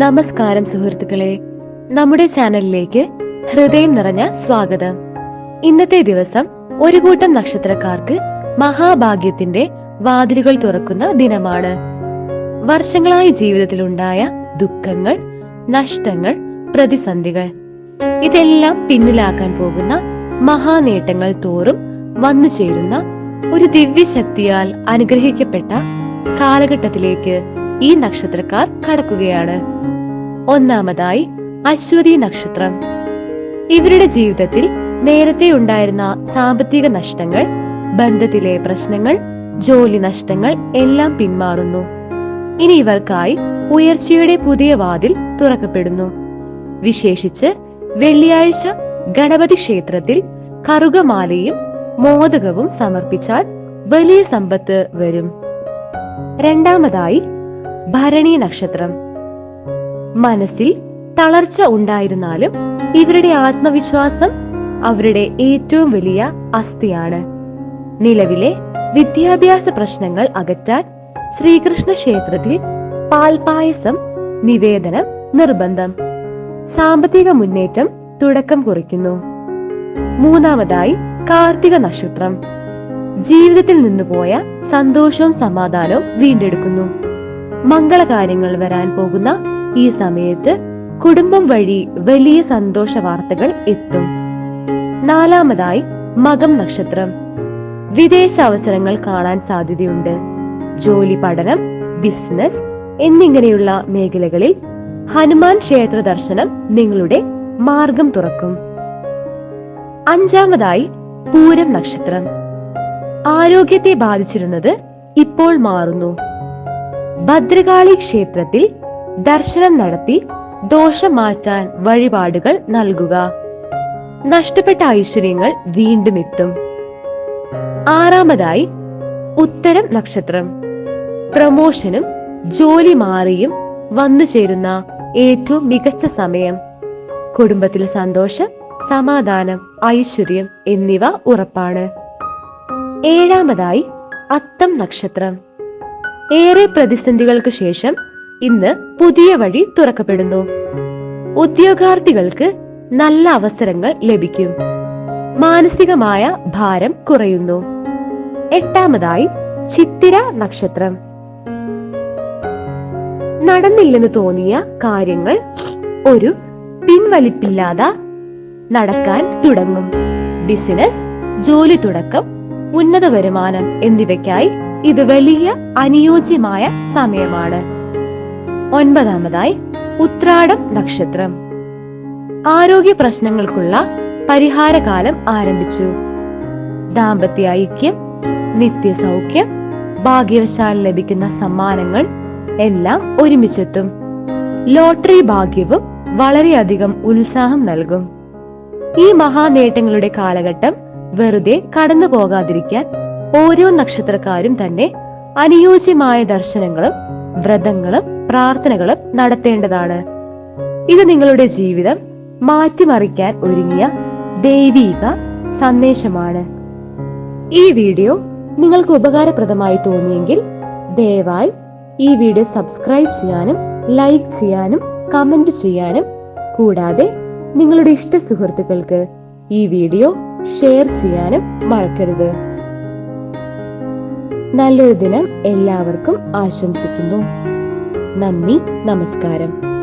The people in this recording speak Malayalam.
നമസ്കാരം സുഹൃത്തുക്കളെ. നമ്മുടെ ചാനലിലേക്ക് ഹൃദയം നിറഞ്ഞ സ്വാഗതം. ഇന്നത്തെ ദിവസം ഒരു കൂട്ടം നക്ഷത്രക്കാർക്ക് മഹാഭാഗ്യത്തിന്റെ വാതിലുകൾ തുറക്കുന്ന ദിനമാണ്. വർഷങ്ങളായി ജീവിതത്തിലുണ്ടായ ദുഃഖങ്ങൾ നഷ്ടങ്ങൾ പ്രതിസന്ധികൾ ഇതെല്ലാം പിന്നിലാക്കാൻ പോകുന്ന മഹാനേട്ടങ്ങൾ തോറും വന്നു ചേരുന്ന ഒരു ദിവ്യശക്തിയാൽ അനുഗ്രഹിക്കപ്പെട്ട കാലഘട്ടത്തിലേക്ക് ഈ നക്ഷത്രക്കാർ കടക്കുകയാണ്. ഒന്നാമതായി അശ്വതി നക്ഷത്രം. ഇവരുടെ ജീവിതത്തിൽ നേരത്തെ ഉണ്ടായിരുന്ന സാമ്പത്തിക നഷ്ടങ്ങൾ ബന്ധത്തിലെ പ്രശ്നങ്ങൾ ജോലി നഷ്ടങ്ങൾ എല്ലാം പിന്മാറുന്നു. ഇനി ഇവർക്കായി ഉയർച്ചയുടെ പുതിയ വാതിൽ തുറക്കപ്പെടുന്നു. വിശേഷിച്ച് വെള്ളിയാഴ്ച ഗണപതി ക്ഷേത്രത്തിൽ കറുകമാലയും മോദകവും സമർപ്പിച്ചാൽ വലിയ സമ്പത്ത് വരും. രണ്ടാമതായി ഭരണി നക്ഷത്രം. മനസ്സിൽ തളർച്ച ഉണ്ടായിരുന്നാലും ഇവരുടെ ആത്മവിശ്വാസം അവരുടെ ഏറ്റവും വലിയ അസ്ഥിയാണ്. നിലവിലെ വിദ്യാഭ്യാസ പ്രശ്നങ്ങൾ അകറ്റാൻ ശ്രീകൃഷ്ണ ക്ഷേത്രത്തിൽ പാൽപായസം നിവേദനം നിർബന്ധം. സാമ്പത്തിക മുന്നേറ്റം തുടക്കം കുറിക്കുന്നു. മൂന്നാമതായി കാർത്തിക നക്ഷത്രം. ജീവിതത്തിൽ നിന്ന് പോയ സന്തോഷവും സമാധാനവും വീണ്ടെടുക്കുന്നു. മംഗളകാര്യങ്ങൾ വരാൻ പോകുന്ന ഈ സമയത്ത് കുടുംബം വഴി വലിയ സന്തോഷ വാർത്തകൾ എത്തും. നാലാമതായി മകം നക്ഷത്രം. വിദേശ അവസരങ്ങൾ കാണാൻ സാധ്യതയുണ്ട്. ജോലി പഠനം ബിസിനസ് എന്നിങ്ങനെയുള്ള മേഖലകളിൽ ഹനുമാൻ ക്ഷേത്ര ദർശനം നിങ്ങളുടെ മാർഗം തുറക്കും. അഞ്ചാമതായി പൂരം നക്ഷത്രം. ആരോഗ്യത്തെ ബാധിച്ചിരുന്നത് ഇപ്പോൾ മാറുന്നു. ഭദ്രകാളി ക്ഷേത്രത്തിൽ ദർശനം നടത്തി ദോഷം മാറ്റാൻ വഴിപാടുകൾ നൽകുക. നഷ്ടപ്പെട്ട ഐശ്വര്യങ്ങൾ വീണ്ടും എത്തും. ആറാമതായി ഉത്തരം നക്ഷത്രം. പ്രമോഷനും ജോലി മാറിയും വന്നു ചേരുന്ന ഏറ്റവും മികച്ച സമയം. കുടുംബത്തിൽ സന്തോഷം സമാധാനം ഐശ്വര്യം എന്നിവ ഉറപ്പാണ്. ഏഴാമതായി അത്തം നക്ഷത്രം. ഏറെ പ്രതിസന്ധികൾക്ക് ശേഷം ഇന്ന് പുതിയ വഴി തുറക്കപ്പെടുന്നു. ഉദ്യോഗാർത്ഥികൾക്ക് നല്ല അവസരങ്ങൾ ലഭിക്കും. മാനസികമായ ഭാരം കുറയുന്നു. എട്ടാമതായി ചിത്തിര നക്ഷത്രം. നടന്നില്ലെന്ന് തോന്നിയ കാര്യങ്ങൾ ഒരു പിൻവലിപ്പില്ലാതെ നടക്കാൻ തുടങ്ങും. ബിസിനസ് ജോലി തുടക്കം ഉന്നത വരുമാനം എന്നിവയ്ക്കായി ഇത് വലിയ അനുയോജ്യമായ സമയമാണ്. ഒൻപതാമതായി ഉത്രാടം നക്ഷത്രം. ആരോഗ്യ പ്രശ്നങ്ങൾക്കുള്ള പരിഹാരകാലം ആരംഭിച്ചു. ദാമ്പത്യ ഐക്യം നിത്യസൗഖ്യം ഭാഗ്യവശാൽ ലഭിക്കുന്ന സമ്മാനങ്ങൾ എല്ലാം ഒരുമിച്ചെത്തും. ലോട്ടറി ഭാഗ്യവും വളരെയധികം ഉത്സാഹം നൽകും. ഈ മഹാനേട്ടങ്ങളുടെ കാലഘട്ടം വെറുതെ കടന്നു പോകാതിരിക്കാൻ ഓരോ നക്ഷത്രക്കാരും തന്നെ അനുയോജ്യമായ ദർശനങ്ങളും വ്രതങ്ങളും പ്രാർത്ഥനകളും നടത്തേണ്ടതാണ്. ഇത് നിങ്ങളുടെ ജീവിതം മാറ്റിമറിക്കാൻ ഒരുങ്ങിയ ദൈവീക സന്ദേശമാണ്. ഈ വീഡിയോ നിങ്ങൾക്ക് ഉപകാരപ്രദമായി തോന്നിയെങ്കിൽ ദയവായി ഈ വീഡിയോ സബ്സ്ക്രൈബ് ചെയ്യാനും ലൈക്ക് ചെയ്യാനും കമന്റ് ചെയ്യാനും കൂടാതെ നിങ്ങളുടെ ഇഷ്ട സുഹൃത്തുക്കൾക്ക് ഈ വീഡിയോ ഷെയർ ചെയ്യാനും മറക്കരുത്. നല്ലൊരു ദിനം എല്ലാവർക്കും ആശംസിക്കുന്നു. നന്ദി നമസ്കാരം.